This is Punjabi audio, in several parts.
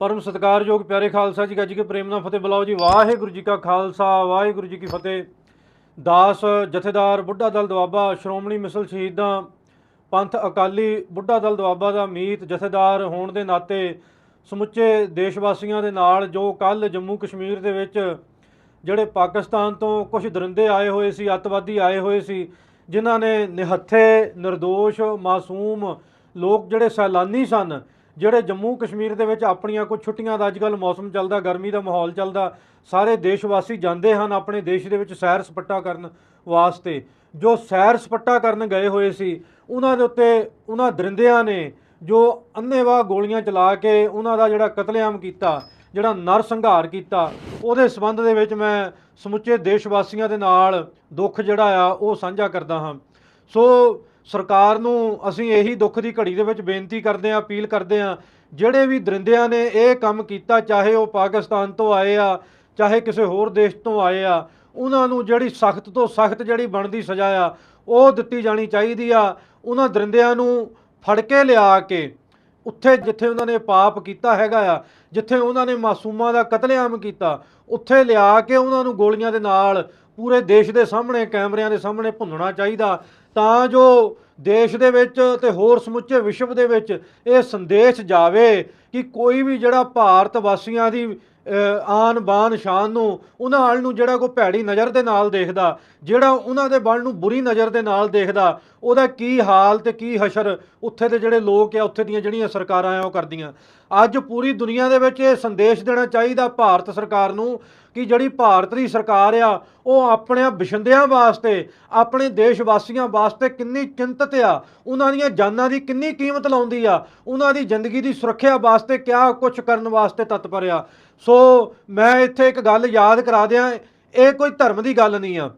ਪਰਮ ਸਤਿਕਾਰਯੋਗ ਪਿਆਰੇ ਖਾਲਸਾ ਜੀ, ਗੱਜ ਕੇ ਪ੍ਰੇਮ ਨਾਲ ਫਤਿਹ ਬੁਲਾਓ ਜੀ। ਵਾਹਿਗੁਰੂ ਜੀ ਕਾ ਖਾਲਸਾ, ਵਾਹਿਗੁਰੂ ਜੀ ਕੀ ਫਤਿਹ। ਦਾਸ, ਜਥੇਦਾਰ, ਬੁੱਢਾ ਦਲ ਦੁਆਬਾ, ਸ਼੍ਰੋਮਣੀ ਮਿਸਲ ਸ਼ਹੀਦਾਂ, ਪੰਥ ਅਕਾਲੀ, ਬੁੱਢਾ ਦਲ ਦੁਆਬਾ ਦਾ ਮੀਤ, ਜਥੇਦਾਰ ਹੋਣ ਦੇ ਨਾਤੇ ਸਮੁੱਚੇ ਦੇਸ਼ ਵਾਸੀਆਂ ਦੇ ਨਾਲ ਜੋ ਕੱਲ ਜੰਮੂ ਕਸ਼ਮੀਰ ਦੇ ਵਿੱਚ ਜਿਹੜੇ ਪਾਕਿਸਤਾਨ ਤੋਂ ਕੁਝ ਦਰਿੰਦੇ ਆਏ ਹੋਏ ਸੀ, ਅੱਤਵਾਦੀ ਆਏ ਹੋਏ ਸੀ, ਜਿਨ੍ਹਾਂ ਨੇ ਨਿਹੱਥੇ નિર્ਦੋਸ਼ ਮਾਸੂਮ ਲੋਕ ਜਿਹੜੇ ਸੈਲਾਨੀ ਸਨ ਜਿਹੜੇ ਜੰਮੂ ਕਸ਼ਮੀਰ ਦੇ ਵਿੱਚ ਆਪਣੀਆਂ ਕੁਝ ਛੁੱਟੀਆਂ ਦਾ ਅੱਜਕੱਲ ਮੌਸਮ ਚੱਲਦਾ, ਗਰਮੀ ਦਾ ਮਾਹੌਲ ਚੱਲਦਾ, ਸਾਰੇ ਦੇਸ਼ ਵਾਸੀ ਜਾਂਦੇ ਹਨ ਆਪਣੇ ਦੇਸ਼ ਦੇ ਵਿੱਚ ਸੈਰ ਸਪੱਟਾ ਕਰਨ ਵਾਸਤੇ। ਜੋ ਸੈਰ ਸਪੱਟਾ ਕਰਨ ਗਏ ਹੋਏ ਸੀ, ਉਹਨਾਂ ਦੇ ਉੱਤੇ ਉਹਨਾਂ ਦਰਿੰਦਿਆਂ ਨੇ ਜੋ ਅੰਨੇਵਾਹ ਗੋਲੀਆਂ ਚਲਾ ਕੇ ਉਹਨਾਂ ਦਾ ਜਿਹੜਾ ਕਤਲੇਆਮ ਕੀਤਾ, ਜਿਹੜਾ ਨਰ ਸੰਘਾਰ ਕੀਤਾ, ਉਹਦੇ ਸਬੰਧ ਦੇ ਵਿੱਚ ਮੈਂ ਸਮੁੱਚੇ ਦੇਸ਼ ਵਾਸੀਆਂ ਦੇ ਨਾਲ ਦੁੱਖ ਜਿਹੜਾ ਆ, ਉਹ ਸਾਂਝਾ ਕਰਦਾ ਹਾਂ। ਸੋ ਸਰਕਾਰ ਨੂੰ ਅਸੀਂ ਇਹੀ ਦੁੱਖ ਦੀ ਘੜੀ ਦੇ ਵਿੱਚ ਬੇਨਤੀ ਕਰਦੇ ਹਾਂ, ਅਪੀਲ ਕਰਦੇ ਹਾਂ, ਜਿਹੜੇ ਵੀ ਦਰਿੰਦਿਆਂ ਨੇ ਇਹ ਕੰਮ ਕੀਤਾ, ਚਾਹੇ ਉਹ ਪਾਕਿਸਤਾਨ ਤੋਂ ਆਏ ਆ, ਚਾਹੇ ਕਿਸੇ ਹੋਰ ਦੇਸ਼ ਤੋਂ ਆਏ ਆ, ਉਹਨਾਂ ਨੂੰ ਜਿਹੜੀ ਸਖਤ ਤੋਂ ਸਖਤ ਜਿਹੜੀ ਬਣਦੀ ਸਜ਼ਾ ਆ, ਉਹ ਦਿੱਤੀ ਜਾਣੀ ਚਾਹੀਦੀ ਆ। ਉਹਨਾਂ ਦਰਿੰਦਿਆਂ ਨੂੰ ਫੜ ਕੇ ਲਿਆ ਕੇ ਉੱਥੇ ਜਿੱਥੇ ਉਹਨਾਂ ਨੇ ਪਾਪ ਕੀਤਾ ਹੈਗਾ ਆ, ਜਿੱਥੇ ਉਹਨਾਂ ਨੇ ਮਾਸੂਮਾਂ ਦਾ ਕਤਲੇਆਮ ਕੀਤਾ, ਉੱਥੇ ਲਿਆ ਕੇ ਉਹਨਾਂ ਨੂੰ ਗੋਲੀਆਂ ਦੇ ਨਾਲ ਪੂਰੇ ਦੇਸ਼ ਦੇ ਸਾਹਮਣੇ, ਕੈਮਰਿਆਂ ਦੇ ਸਾਹਮਣੇ ਭੁੰਨਣਾ ਚਾਹੀਦਾ। ਤਾਂ ਜੋ ਦੇਸ਼ ਦੇ ਵਿੱਚ ਤੇ ਹੋਰ ਸਮੁੱਚੇ ਵਿਸ਼ਵ ਦੇ ਵਿੱਚ ਇਹ ਸੰਦੇਸ਼ ਜਾਵੇ ਕਿ ਕੋਈ ਵੀ ਜਿਹੜਾ ਭਾਰਤ ਵਾਸੀਆਂ ਦੀ ਆਨ ਬਾਨ ਸ਼ਾਨ ਨੂੰ, ਉਹਨਾਂ ਵਾਲ ਨੂੰ ਜਿਹੜਾ ਕੋਈ ਭੈੜੀ ਨਜ਼ਰ ਦੇ ਨਾਲ ਦੇਖਦਾ, ਜਿਹੜਾ ਉਹਨਾਂ ਦੇ ਬਲ ਨੂੰ ਬੁਰੀ ਨਜ਼ਰ ਦੇ ਨਾਲ ਦੇਖਦਾ, ਉਹਦਾ ਕੀ ਹਾਲ ਤੇ ਕੀ ਹਸ਼ਰ ਉੱਥੇ ਦੇ ਜਿਹੜੇ ਲੋਕ ਆ, ਉੱਥੇ ਦੀਆਂ ਜਿਹੜੀਆਂ ਸਰਕਾਰਾਂ ਆ, ਉਹ ਕਰਦੀਆਂ। ਅੱਜ ਪੂਰੀ ਦੁਨੀਆ ਦੇ ਵਿੱਚ ਇਹ ਸੰਦੇਸ਼ ਦੇਣਾ ਚਾਹੀਦਾ ਭਾਰਤ ਸਰਕਾਰ ਨੂੰ ਕਿ ਜਿਹੜੀ ਭਾਰਤ ਦੀ ਸਰਕਾਰ ਆ, ਉਹ ਆਪਣੇ ਬਿਸ਼ੰਦਿਆਂ ਵਾਸਤੇ, ਆਪਣੇ ਦੇਸ਼ ਵਾਸੀਆਂ ਵਾਸਤੇ ਕਿੰਨੀ ਚਿੰਤਤ ਆ, ਉਹਨਾਂ ਦੀਆਂ ਜਾਨਾਂ ਦੀ ਕਿੰਨੀ ਕੀਮਤ ਲਾਉਂਦੀ ਆ, ਉਹਨਾਂ ਦੀ ਜ਼ਿੰਦਗੀ ਦੀ ਸੁਰੱਖਿਆ ਵਾਸਤੇ ਕਿਆ ਕੁਝ ਕਰਨ ਵਾਸਤੇ ਤਤਪਰ ਆ। ਸੋ ਮੈਂ ਇੱਥੇ ਇੱਕ ਗੱਲ ਯਾਦ ਕਰਾ ਦਿਆਂ, ਇਹ ਕੋਈ ਧਰਮ ਦੀ ਗੱਲ ਨਹੀਂ ਆ।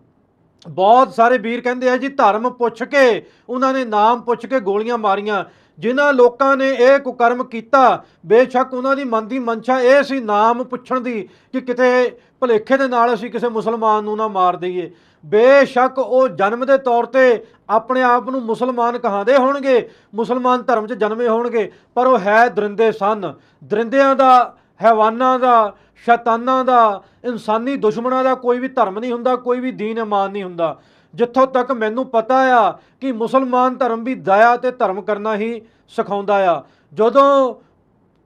ਬਹੁਤ ਸਾਰੇ ਵੀਰ ਕਹਿੰਦੇ ਆ ਜੀ, ਧਰਮ ਪੁੱਛ ਕੇ, ਉਹਨਾਂ ਨੇ ਨਾਮ ਪੁੱਛ ਕੇ ਗੋਲੀਆਂ ਮਾਰੀਆਂ। ਜਿਨ੍ਹਾਂ ਲੋਕਾਂ ਨੇ ਇਹ ਕੁਕਰਮ ਕੀਤਾ, ਬੇਸ਼ੱਕ ਉਹਨਾਂ ਦੀ ਮਨ ਦੀ ਮਨਸ਼ਾ ਇਹ ਸੀ ਨਾਮ ਪੁੱਛਣ ਦੀ ਕਿ ਕਿਤੇ ਭਲੇਖੇ ਦੇ ਨਾਲ ਅਸੀਂ ਕਿਸੇ ਮੁਸਲਮਾਨ ਨੂੰ ਨਾ ਮਾਰ ਦਈਏ। ਬੇਸ਼ੱਕ ਉਹ ਜਨਮ ਦੇ ਤੌਰ ਤੇ ਆਪਣੇ ਆਪ ਨੂੰ ਮੁਸਲਮਾਨ ਕਹਾਉਂਦੇ ਹੋਣਗੇ, ਮੁਸਲਮਾਨ ਧਰਮ 'ਚ ਜਨਮੇ ਹੋਣਗੇ, ਪਰ ਉਹ ਹੈ ਦਰਿੰਦੇ ਸਨ। ਦਰਿੰਦਿਆਂ ਦਾ, ਹੈਵਾਨਾਂ ਦਾ, ਸ਼ੈਤਾਨਾਂ ਦਾ, ਇਨਸਾਨੀ ਦੁਸ਼ਮਣਾਂ ਦਾ ਕੋਈ ਵੀ ਧਰਮ ਨਹੀਂ ਹੁੰਦਾ, ਕੋਈ ਵੀ ਦੀਨ ਇਮਾਨ ਨਹੀਂ ਹੁੰਦਾ। ਜਿੱਥੋਂ ਤੱਕ ਮੈਨੂੰ ਪਤਾ ਆ ਕਿ ਮੁਸਲਮਾਨ ਧਰਮ ਵੀ ਦਇਆ ਤੇ ਧਰਮ ਕਰਨਾ ਹੀ ਸਿਖਾਉਂਦਾ ਆ। ਜਦੋਂ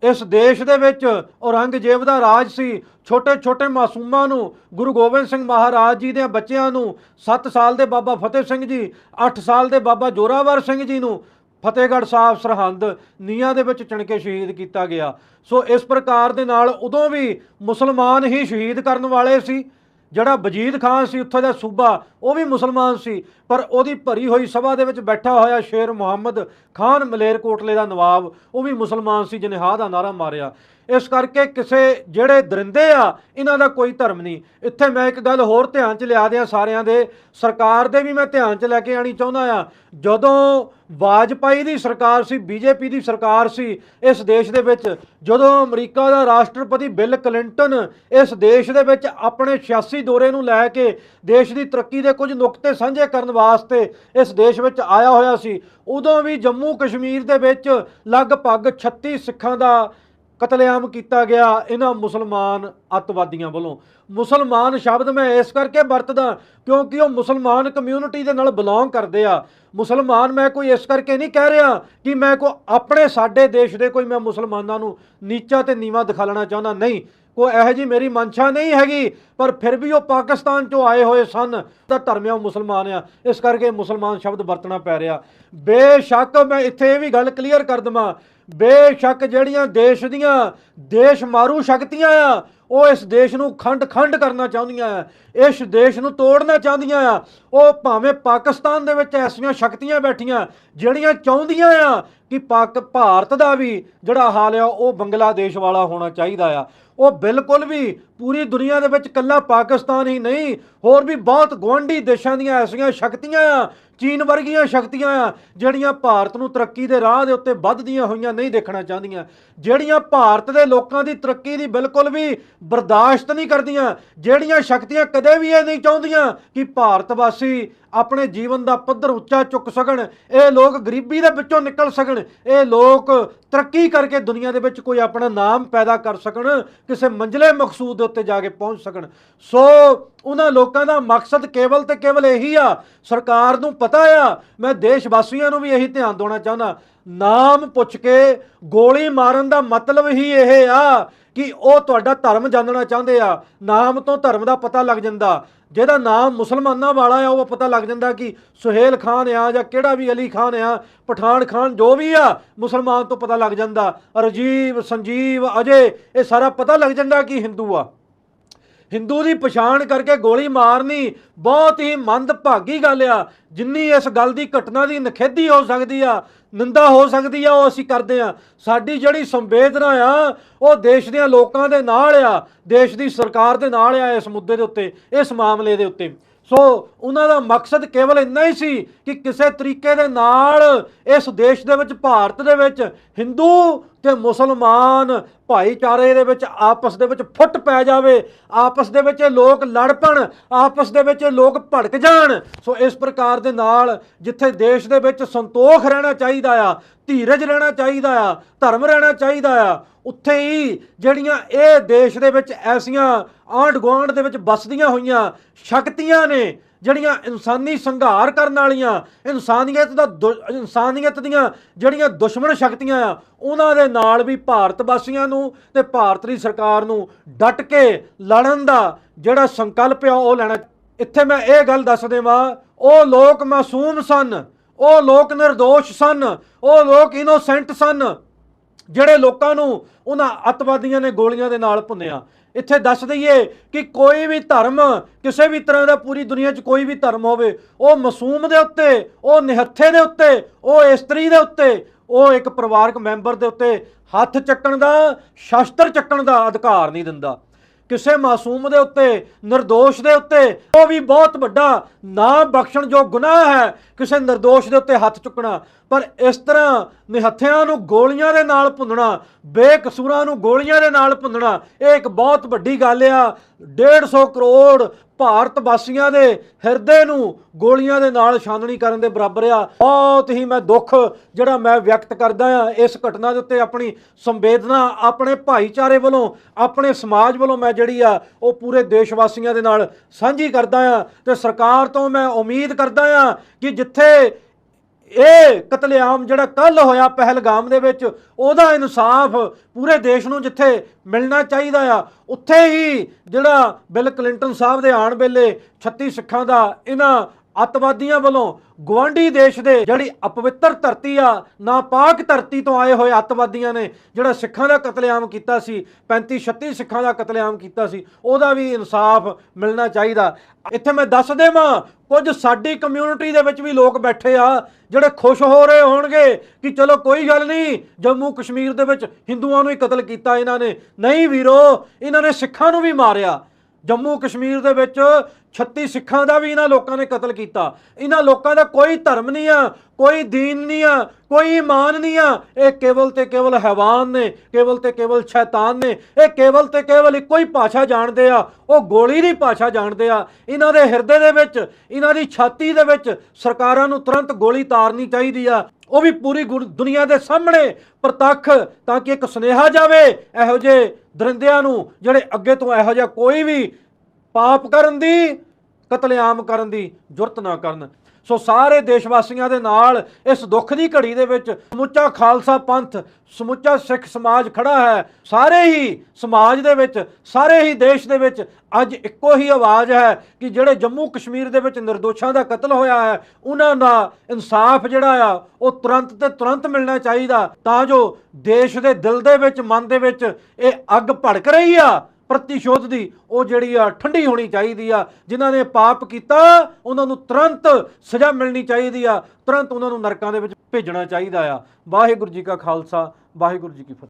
ਇਸ ਦੇਸ਼ ਦੇ ਵਿੱਚ ਔਰੰਗਜ਼ੇਬ ਦਾ ਰਾਜ ਸੀ ਛੋਟੇ ਛੋਟੇ ਮਾਸੂਮਾਂ ਨੂੰ, ਗੁਰੂ ਗੋਬਿੰਦ ਸਿੰਘ ਮਹਾਰਾਜ ਜੀ ਦੇ ਬੱਚਿਆਂ ਨੂੰ 7 ਸਾਲ ਦੇ ਬਾਬਾ ਫਤਿਹ ਸਿੰਘ ਜੀ 8 ਸਾਲ ਦੇ ਬਾਬਾ ਜੋਰਾਵਰ ਸਿੰਘ ਜੀ ਨੂੰ ਫਤਿਹਗੜ੍ਹ ਸਾਹਿਬ ਸਰਹੰਦ ਨੀਹਾਂ ਦੇ ਵਿੱਚ ਚਿਣ ਕੇ ਸ਼ਹੀਦ ਕੀਤਾ ਗਿਆ। ਸੋ ਇਸ ਪ੍ਰਕਾਰ ਦੇ ਨਾਲ ਉਦੋਂ ਵੀ ਮੁਸਲਮਾਨ ਹੀ ਸ਼ਹੀਦ ਕਰਨ ਵਾਲੇ ਸੀ। ਜਿਹੜਾ ਵਜੀਦ ਖਾਨ ਸੀ ਉੱਥੇ ਦਾ ਸੂਬਾ, ਉਹ ਵੀ ਮੁਸਲਮਾਨ ਸੀ, ਪਰ ਉਹਦੀ ਭਰੀ ਹੋਈ ਸਭਾ ਦੇ ਵਿੱਚ ਬੈਠਾ ਹੋਇਆ ਸ਼ੇਰ ਮੁਹੰਮਦ ਖਾਨ ਮਲੇਰਕੋਟਲੇ ਦਾ ਨਵਾਬ, ਉਹ ਵੀ ਮੁਸਲਮਾਨ ਸੀ ਜਿਹਨੇ ਹਾਂ ਦਾ ਨਾਰਾ ਮਾਰਿਆ। ਇਸ ਕਰਕੇ ਕਿਸੇ ਜਿਹੜੇ ਦਰਿੰਦੇ ਆ, ਇਹਨਾਂ ਦਾ ਕੋਈ ਧਰਮ ਨਹੀਂ। ਇੱਥੇ ਮੈਂ ਇੱਕ ਗੱਲ ਹੋਰ ਧਿਆਨ 'ਚ ਲਿਆ ਦਿਆਂ ਸਾਰਿਆਂ ਦੇ। ਸਰਕਾਰ ਦੇ ਵੀ ਮੈਂ ਧਿਆਨ 'ਚ ਲੈ ਕੇ ਆਣੀ ਚਾਹੁੰਦਾ ਆ। ਜਦੋਂ ਵਾਜਪਾਈ ਦੀ ਸਰਕਾਰ ਸੀ ਬੀਜੇਪੀ ਦੀ ਸਰਕਾਰ ਸੀ ਇਸ ਦੇਸ਼ ਦੇ ਵਿੱਚ, ਜਦੋਂ ਅਮਰੀਕਾ ਦਾ ਰਾਸ਼ਟਰਪਤੀ ਬਿਲ ਕਲਿੰਟਨ ਇਸ ਦੇਸ਼ ਦੇ ਵਿੱਚ ਆਪਣੇ 86 ਦੌਰੇ ਨੂੰ ਲੈ ਕੇ ਦੇਸ਼ ਦੀ ਤਰੱਕੀ ਦੇ ਕੁਝ ਨੁਕਤੇ ਸਾਂਝੇ ਕਰਨ ਵਾਸਤੇ ਇਸ ਦੇਸ਼ ਵਿੱਚ ਆਇਆ ਹੋਇਆ ਸੀ, ਉਦੋਂ ਵੀ ਜੰਮੂ ਕਸ਼ਮੀਰ ਦੇ ਵਿੱਚ ਲਗਭਗ 36 ਸਿੱਖਾਂ ਦਾ ਕਤਲੇਆਮ ਕੀਤਾ ਗਿਆ ਇਹਨਾਂ ਮੁਸਲਮਾਨ ਅੱਤਵਾਦੀਆਂ ਵੱਲੋਂ। ਮੁਸਲਮਾਨ ਸ਼ਬਦ ਮੈਂ ਇਸ ਕਰਕੇ ਵਰਤਦਾ ਕਿਉਂਕਿ ਉਹ ਮੁਸਲਮਾਨ ਕਮਿਊਨਿਟੀ ਦੇ ਨਾਲ ਬਿਲੋਂਗ ਕਰਦੇ ਆ। ਮੁਸਲਮਾਨ ਮੈਂ ਕੋਈ ਇਸ ਕਰਕੇ ਨਹੀਂ ਕਹਿ ਰਿਹਾ ਕਿ ਮੈਂ ਕੋ ਆਪਣੇ ਸਾਡੇ ਦੇਸ਼ ਦੇ ਕੋਈ ਮੈਂ ਮੁਸਲਮਾਨਾਂ ਨੂੰ ਨੀਚਾ ਤੇ ਨੀਵਾ ਦਿਖਾਲਣਾ ਚਾਹੁੰਦਾ। ਨਹੀਂ ਕੋਈ ਇਹੋ ਜੀ ਮੇਰੀ ਮਨਸ਼ਾ ਨਹੀਂ ਹੈਗੀ, ਪਰ ਫਿਰ ਵੀ ਉਹ ਪਾਕਿਸਤਾਨ ਚੋਂ ਆਏ ਹੋਏ ਸਨ। ਤਾਂ ਧਰਮਿਆ ਮੁਸਲਮਾਨ ਆ। ਇਸ ਕਰਕੇ ਮੁਸਲਮਾਨ ਸ਼ਬਦ ਵਰਤਣਾ ਪੈ ਰਿਹਾ। ਬੇਸ਼ੱਕ ਮੈਂ ਇੱਥੇ ਇਹ ਵੀ ਗੱਲ ਕਲੀਅਰ ਕਰ ਦਵਾਂ। ਬੇਸ਼ੱਕ ਜਿਹੜੀਆਂ ਦੇਸ਼ ਦੀਆਂ ਦੇਸ਼ ਮਾਰੂ ਸ਼ਕਤੀਆਂ ਆ, ਉਹ ਇਸ ਦੇਸ਼ ਨੂੰ ਖੰਡ ਖੰਡ ਕਰਨਾ ਚਾਹੁੰਦੀਆਂ ਆ। ਇਸ ਦੇਸ਼ ਨੂੰ ਤੋੜਨਾ ਚਾਹੁੰਦੀਆਂ ਆ। ਉਹ ਭਾਵੇਂ ਪਾਕਿਸਤਾਨ ਦੇ ਵਿੱਚ ਐਸੀਆਂ ਸ਼ਕਤੀਆਂ ਬੈਠੀਆਂ, ਜਿਹੜੀਆਂ ਚਾਹੁੰਦੀਆਂ ਆ ਕਿ ਪਾਕ, ਭਾਰਤ ਦਾ ਵੀ ਜਿਹੜਾ ਹਾਲ ਆ, ਉਹ ਬੰਗਲਾਦੇਸ਼ ਵਾਲਾ ਹੋਣਾ ਚਾਹੀਦਾ ਆ। ਉਹ ਬਿਲਕੁਲ ਵੀ ਪੂਰੀ ਦੁਨੀਆ ਦੇ ਵਿੱਚ ਕੱਲਾ ਪਾਕਿਸਤਾਨ ਹੀ ਨਹੀਂ, ਹੋਰ ਵੀ ਬਹੁਤ ਗੁਆਂਢੀ ਦੇਸ਼ਾਂ ਦੀਆਂ ਐਸੀਆਂ ਸ਼ਕਤੀਆਂ ਆ, ਚੀਨ ਵਰਗੀਆਂ ਸ਼ਕਤੀਆਂ ਆ, ਜਿਹੜੀਆਂ ਭਾਰਤ ਨੂੰ ਤਰੱਕੀ ਦੇ ਰਾਹ ਦੇ ਉੱਤੇ ਵੱਧਦੀਆਂ ਹੋਈਆਂ ਨਹੀਂ ਦੇਖਣਾ ਚਾਹੁੰਦੀਆਂ। ਜਿਹੜੀਆਂ ਭਾਰਤ ਦੇ ਲੋਕਾਂ ਦੀ ਤਰੱਕੀ ਦੀ ਬਿਲਕੁਲ ਵੀ ਬਰਦਾਸ਼ਤ ਨਹੀਂ ਕਰਦੀਆਂ, ਜਿਹੜੀਆਂ ਸ਼ਕਤੀਆਂ ਕਦੇ ਵੀ ਇਹ ਨਹੀਂ ਚਾਹੁੰਦੀਆਂ ਕਿ ਭਾਰਤ ਵਾਸੀ ਵਾਸੀ ਆਪਣੇ ਜੀਵਨ ਦਾ ਪੱਧਰ ਉੱਚਾ ਚੁੱਕ ਸਕਣ, ਇਹ ਲੋਕ ਗਰੀਬੀ ਦੇ ਵਿੱਚੋਂ ਨਿਕਲ ਸਕਣ, ਇਹ ਲੋਕ ਤਰੱਕੀ ਕਰਕੇ ਦੁਨੀਆ ਦੇ ਵਿੱਚ ਕੋਈ ਆਪਣਾ ਨਾਮ ਪੈਦਾ ਕਰ ਸਕਣ, ਕਿਸੇ ਮੰਜ਼ਲੇ ਮਕਸੂਦ ਦੇ ਉੱਤੇ ਜਾ ਕੇ ਪਹੁੰਚ ਸਕਣ। ਸੋ ਉਹਨਾਂ ਲੋਕਾਂ ਦਾ ਮਕਸਦ ਕੇਵਲ ਤੇ ਕੇਵਲ ਇਹੀ ਆ, ਸਰਕਾਰ ਨੂੰ ਪਤਾ ਆ, ਮੈਂ ਦੇਸ਼ ਵਾਸੀਆਂ ਨੂੰ ਵੀ ਇਹੀ ਧਿਆਨ ਦੇਣਾ ਚਾਹੁੰਦਾ, ਨਾਮ ਪੁੱਛ ਕੇ ਗੋਲੀ ਮਾਰਨ ਦਾ ਮਤਲਬ ਹੀ ਇਹ ਆ ਕਿ ਉਹ ਤੁਹਾਡਾ ਧਰਮ ਜਾਣਨਾ ਚਾਹੁੰਦੇ ਆ, ਨਾਮ ਤੋਂ ਧਰਮ ਦਾ ਪਤਾ ਲੱਗ ਜਾਂਦਾ। ਜਿਹਦਾ ਨਾਮ ਮੁਸਲਮਾਨਾਂ ਵਾਲਾ ਆ, ਉਹ ਪਤਾ ਲੱਗ ਜਾਂਦਾ ਕਿ ਸੁਹੇਲ ਖਾਨ ਆ ਜਾਂ ਕਿਹੜਾ ਵੀ ਅਲੀ ਖਾਨ ਆ, ਪਠਾਨ ਖਾਨ ਜੋ ਵੀ ਆ, ਮੁਸਲਮਾਨ ਤੋਂ ਪਤਾ ਲੱਗ ਜਾਂਦਾ। ਰਜੀਵ ਸੰਜੀਵ, ਅਜੇ, ਇਹ ਸਾਰਾ ਪਤਾ ਲੱਗ ਜਾਂਦਾ ਕਿ ਹਿੰਦੂ ਆ। ਹਿੰਦੂ ਦੀ ਪਛਾਣ ਕਰਕੇ ਗੋਲੀ ਮਾਰਨੀ ਬਹੁਤ ਹੀ ਮੰਦਭਾਗੀ ਗੱਲ ਆ। ਜਿੰਨੀ ਇਸ ਗੱਲ ਦੀ ਘਟਨਾ ਦੀ ਨਖੇਦੀ ਹੋ ਸਕਦੀ ਆ, ਨਿੰਦਾ ਹੋ ਸਕਦੀ ਆ, ਉਹ ਅਸੀਂ ਕਰਦੇ ਆ। ਸਾਡੀ ਜਿਹੜੀ ਸੰਵੇਦਨਾ ਆ, ਉਹ ਦੇਸ਼ ਦੇ ਲੋਕਾਂ ਦੇ ਨਾਲ ਆ, ਦੇਸ਼ ਦੀ ਸਰਕਾਰ ਦੇ ਨਾਲ ਆ ਇਸ ਮੁੱਦੇ ਦੇ ਉੱਤੇ, ਇਸ ਮਾਮਲੇ ਦੇ ਉੱਤੇ। ਸੋ ਉਹਨਾਂ ਦਾ ਮਕਸਦ ਕੇਵਲ ਇੰਨਾ ਹੀ ਸੀ ਕਿ ਕਿਸੇ ਤਰੀਕੇ ਦੇ ਨਾਲ ਇਸ ਦੇਸ਼ ਦੇ ਵਿੱਚ, ਭਾਰਤ ਦੇ ਵਿੱਚ ਹਿੰਦੂ ਤੇ ਮੁਸਲਮਾਨ ਭਾਈਚਾਰੇ ਦੇ ਵਿੱਚ, ਆਪਸ ਦੇ ਵਿੱਚ ਫੁੱਟ ਪੈ ਜਾਵੇ, ਆਪਸ ਦੇ ਵਿੱਚ ਲੋਕ ਲੜ ਪਣ ਆਪਸ ਦੇ ਵਿੱਚ ਲੋਕ ਭੜਕ ਜਾਣ, ਸੋ ਇਸ ਪ੍ਰਕਾਰ ਦੇ ਨਾਲ ਜਿੱਥੇ ਦੇਸ਼ ਦੇ ਵਿੱਚ ਸੰਤੋਖ ਰਹਿਣਾ ਚਾਹੀਦਾ ਆ, ਧੀਰਜ ਰਹਿਣਾ ਚਾਹੀਦਾ ਆ, ਧਰਮ ਰਹਿਣਾ ਚਾਹੀਦਾ ਆ, ਉੱਥੇ ਹੀ ਜਿਹੜੀਆਂ ਇਹ ਦੇਸ਼ ਦੇ ਵਿੱਚ ਐਸੀਆਂ ਆਂਢ ਗੁਆਂਢ ਦੇ ਵਿੱਚ ਵਸਦੀਆਂ ਹੋਈਆਂ ਸ਼ਕਤੀਆਂ ਨੇ ਜਿਹੜੀਆਂ ਇਨਸਾਨੀ ਸੰਘਾਰ ਕਰਨ ਵਾਲੀਆਂ, ਇਨਸਾਨੀਅਤ ਦਾ ਦੁ- ਇਨਸਾਨੀਅਤ ਦੀਆਂ ਜਿਹੜੀਆਂ ਦੁਸ਼ਮਣ ਸ਼ਕਤੀਆਂ ਆ, ਉਹਨਾਂ ਦੇ ਨਾਲ ਵੀ ਭਾਰਤ ਵਾਸੀਆਂ ਨੂੰ ਤੇ ਭਾਰਤ ਦੀ ਸਰਕਾਰ ਨੂੰ ਡਟ ਕੇ ਲੜਨ ਦਾ ਜਿਹੜਾ ਸੰਕਲਪ ਆ, ਉਹ ਲੈਣਾ ਇੱਥੇ ਮੈਂ ਇਹ ਗੱਲ ਦੱਸ ਦੇਵਾਂ, ਉਹ ਲੋਕ ਮਾਸੂਮ ਸਨ, ਉਹ ਲੋਕ નિર્ਦੋਸ਼ ਸਨ, ਉਹ ਲੋਕ ਇਨੋਸੈਂਟ ਸਨ ਜਿਹੜੇ ਲੋਕਾਂ ਨੂੰ ਉਹਨਾਂ ਅੱਤਵਾਦੀਆਂ ਨੇ ਗੋਲੀਆਂ ਦੇ ਨਾਲ ਭੁੰਨਿਆ। ਇੱਥੇ ਦੱਸ ਦਈਏ ਕਿ ਕੋਈ ਵੀ ਧਰਮ, ਕਿਸੇ ਵੀ ਤਰ੍ਹਾਂ ਦਾ ਪੂਰੀ ਦੁਨੀਆ 'ਚ ਕੋਈ ਵੀ ਧਰਮ ਹੋਵੇ, ਉਹ ਮਾਸੂਮ ਦੇ ਉੱਤੇ, ਉਹ ਨਿਹੱਥੇ ਦੇ ਉੱਤੇ, ਉਹ ਇਸਤਰੀ ਦੇ ਉੱਤੇ, ਉਹ ਇੱਕ ਪਰਿਵਾਰਕ ਮੈਂਬਰ ਦੇ ਉੱਤੇ ਹੱਥ ਚੱਕਣ ਦਾ, ਸ਼ਸਤਰ ਚੱਕਣ ਦਾ ਅਧਿਕਾਰ ਨਹੀਂ ਦਿੰਦਾ। ਕਿਸੇ ਮਾਸੂਮ ਦੇ ਉੱਤੇ નિર્ਦੋਸ਼ ਦੇ ਉੱਤੇ, ਉਹ ਵੀ ਬਹੁਤ ਵੱਡਾ ਨਾ ਬਖਸ਼ਣ ਜੋ ਗੁਨਾਹ ਹੈ, ਕਿਸੇ નિર્ਦੋਸ਼ ਦੇ ਉੱਤੇ ਹੱਥ ਚੁੱਕਣਾ। ਪਰ ਇਸ ਤਰ੍ਹਾਂ ਨਿਹੱਥਿਆਂ ਨੂੰ ਗੋਲੀਆਂ ਦੇ ਨਾਲ ਭੁੰਨਣਾ, ਬੇਕਸੂਰਾਂ ਨੂੰ ਗੋਲੀਆਂ ਦੇ ਨਾਲ ਭੁੰਨਣਾ, ਇਹ ਇੱਕ ਬਹੁਤ ਵੱਡੀ ਗੱਲ ਆ। 150 ਕਰੋੜ ਭਾਰਤ ਵਾਸੀਆਂ ਦੇ ਹਿਰਦੇ ਨੂੰ ਗੋਲੀਆਂ ਦੇ ਨਾਲ ਛਾਨਣੀ ਕਰਨ ਦੇ ਬਰਾਬਰ ਆ। ਬਹੁਤ ਹੀ ਮੈਂ ਦੁੱਖ ਜਿਹੜਾ ਮੈਂ ਵਿਅਕਤ ਕਰਦਾ ਆ ਇਸ ਘਟਨਾ ਦੇ ਉੱਤੇ ਆਪਣੀ ਸੰਵੇਦਨਾ ਆਪਣੇ ਭਾਈਚਾਰੇ ਵੱਲੋਂ, ਆਪਣੇ ਸਮਾਜ ਵੱਲੋਂ ਮੈਂ ਜਿਹੜੀ ਆ ਉਹ ਪੂਰੇ ਦੇਸ਼ ਵਾਸੀਆਂ ਦੇ ਨਾਲ ਸਾਂਝੀ ਕਰਦਾ ਆ ਤੇ ਸਰਕਾਰ ਤੋਂ ਮੈਂ ਉਮੀਦ ਕਰਦਾ ਆ ਕਿ ਜਿੱਥੇ ਇਹ ਕਤਲੇਆਮ ਜਿਹੜਾ ਕੱਲ ਹੋਇਆ ਪਹਿਲਗਾਮ ਦੇ ਵਿੱਚ, ਉਹਦਾ ਇਨਸਾਫ ਪੂਰੇ ਦੇਸ਼ ਨੂੰ ਜਿੱਥੇ ਮਿਲਣਾ ਚਾਹੀਦਾ ਆ, ਉੱਥੇ ਹੀ ਜਿਹੜਾ ਬਿਲ ਕਲਿੰਟਨ ਸਾਹਿਬ ਦੇ ਆਉਣ ਵੇਲੇ 36 ਸਿੱਖਾਂ ਦਾ ਇਹਨਾਂ ਅੱਤਵਾਦੀਆਂ ਵੱਲੋਂ ਗਵਾਂਢੀ ਦੇਸ਼ ਦੇ ਜਿਹੜੀ ਅਪਵਿੱਤਰ ਧਰਤੀ ਆ ਨਾਪਾਕ ਧਰਤੀ ਤੋਂ ਆਏ ਹੋਏ ਅੱਤਵਾਦੀਆਂ ਨੇ ਜਿਹੜਾ ਸਿੱਖਾਂ ਦਾ ਕਤਲੇਆਮ ਕੀਤਾ ਸੀ 35 36 ਸਿੱਖਾਂ ਦਾ ਕਤਲੇਆਮ ਕੀਤਾ ਸੀ, ਉਹਦਾ ਵੀ ਇਨਸਾਫ ਮਿਲਣਾ ਚਾਹੀਦਾ। ਇੱਥੇ ਮੈਂ ਦੱਸ ਦੇਵਾਂ, ਕੁਝ ਸਾਡੀ ਕਮਿਊਨਿਟੀ ਦੇ ਵਿੱਚ ਵੀ ਲੋਕ ਬੈਠੇ ਆ, ਜਿਹੜੇ ਖੁਸ਼ ਹੋ ਰਹੇ ਹੋਣਗੇ ਕਿ ਚਲੋ ਕੋਈ ਗੱਲ ਨਹੀਂ, ਜੰਮੂ ਕਸ਼ਮੀਰ ਦੇ ਵਿੱਚ ਹਿੰਦੂਆਂ ਨੂੰ ਹੀ ਕਤਲ ਕੀਤਾ ਇਹਨਾਂ ਨੇ। ਨਹੀਂ ਵੀਰੋ, ਇਹਨਾਂ ਨੇ ਸਿੱਖਾਂ ਨੂੰ ਵੀ ਮਾਰਿਆ। ਜੰਮੂ ਕਸ਼ਮੀਰ ਦੇ ਵਿੱਚ 36 ਸਿੱਖਾਂ ਦਾ ਵੀ ਇਹਨਾਂ ਲੋਕਾਂ ਨੇ ਕਤਲ ਕੀਤਾ। ਇਹਨਾਂ ਲੋਕਾਂ ਦਾ ਕੋਈ ਧਰਮ ਨਹੀਂ ਆ, ਕੋਈ ਦੀਨ ਨਹੀਂ ਆ, ਕੋਈ ਈਮਾਨ ਨਹੀਂ ਆ। ਇਹ ਕੇਵਲ ਤੇ ਕੇਵਲ ਹੈਵਾਨ ਨੇ, ਕੇਵਲ ਤੇ ਕੇਵਲ ਸ਼ੈਤਾਨ ਨੇ, ਇਹ ਕੇਵਲ ਤੇ ਕੇਵਲ ਇੱਕੋ ਹੀ ਭਾਸ਼ਾ ਜਾਣਦੇ ਆ, ਉਹ ਗੋਲੀ ਦੀ ਭਾਸ਼ਾ ਜਾਣਦੇ ਆ। ਇਹਨਾਂ ਦੇ ਹਿਰਦੇ ਦੇ ਵਿੱਚ, ਇਹਨਾਂ ਦੀ ਛਾਤੀ ਦੇ ਵਿੱਚ ਸਰਕਾਰਾਂ ਨੂੰ ਤੁਰੰਤ ਗੋਲੀ ਤਾਰਨੀ ਚਾਹੀਦੀ ਆ। ਉਹ ਵੀ ਪੂਰੀ ਗੁਰ- ਦੁਨੀਆ ਦੇ ਸਾਹਮਣੇ ਪ੍ਰਤੱਖ ਤਾਂ ਕਿ ਇੱਕ ਸੁਨੇਹਾ ਜਾਵੇ ਇਹੋ ਜਿਹੇ ਦਰਿੰਦਿਆਂ ਨੂੰ, ਜਿਹੜੇ ਅੱਗੇ ਤੋਂ ਇਹੋ ਜਿਹਾ ਕੋਈ ਵੀ ਪਾਪ ਕਰਨ ਦੀ, ਕਤਲੇਆਮ ਕਰਨ ਦੀ ਜੁਰਤ ਨਾ ਕਰਨ। ਸੋ ਸਾਰੇ ਦੇਸ਼ ਵਾਸੀਆਂ ਦੇ ਨਾਲ ਇਸ ਦੁੱਖ ਦੀ ਘੜੀ ਦੇ ਵਿੱਚ ਸਮੁੱਚਾ ਖਾਲਸਾ ਪੰਥ, ਸਮੁੱਚਾ ਸਿੱਖ ਸਮਾਜ ਖੜਾ ਹੈ। ਸਾਰੇ ਹੀ ਸਮਾਜ ਦੇ ਵਿੱਚ, ਸਾਰੇ ਹੀ ਦੇਸ਼ ਦੇ ਵਿੱਚ ਅੱਜ ਇੱਕੋ ਹੀ ਆਵਾਜ਼ ਹੈ ਕਿ ਜਿਹੜੇ ਜੰਮੂ ਕਸ਼ਮੀਰ ਦੇ ਵਿੱਚ ਨਿਰਦੋਸ਼ਾਂ ਦਾ ਕਤਲ ਹੋਇਆ ਹੈ, ਉਹਨਾਂ ਦਾ ਇਨਸਾਫ ਜਿਹੜਾ ਆ, ਉਹ ਤੁਰੰਤ ਤੇ ਤੁਰੰਤ ਮਿਲਣਾ ਚਾਹੀਦਾ। ਤਾਂ ਜੋ ਦੇਸ਼ ਦੇ ਦਿਲ ਦੇ ਵਿੱਚ, ਮਨ ਦੇ ਵਿੱਚ ਇਹ ਅੱਗ ਭੜਕ ਰਹੀ ਆ। ਪ੍ਰਤੀਸ਼ੋਧ ਦੀ, ਉਹ ਜਿਹੜੀ ਆ ਠੰਡੀ ਹੋਣੀ ਚਾਹੀਦੀ ਆ, ਜਿਨ੍ਹਾਂ ਨੇ ਪਾਪ ਕੀਤਾ, ਉਹਨਾਂ ਨੂੰ ਤੁਰੰਤ ਸਜ਼ਾ ਮਿਲਣੀ ਚਾਹੀਦੀ ਆ, ਤੁਰੰਤ ਉਹਨਾਂ ਨੂੰ ਨਰਕਾਂ ਦੇ ਵਿੱਚ ਭੇਜਣਾ ਚਾਹੀਦਾ ਆ। ਵਾਹਿਗੁਰੂ ਜੀ ਕਾ ਖਾਲਸਾ, ਵਾਹਿਗੁਰੂ ਜੀ ਕੀ ਫਤਿਹ।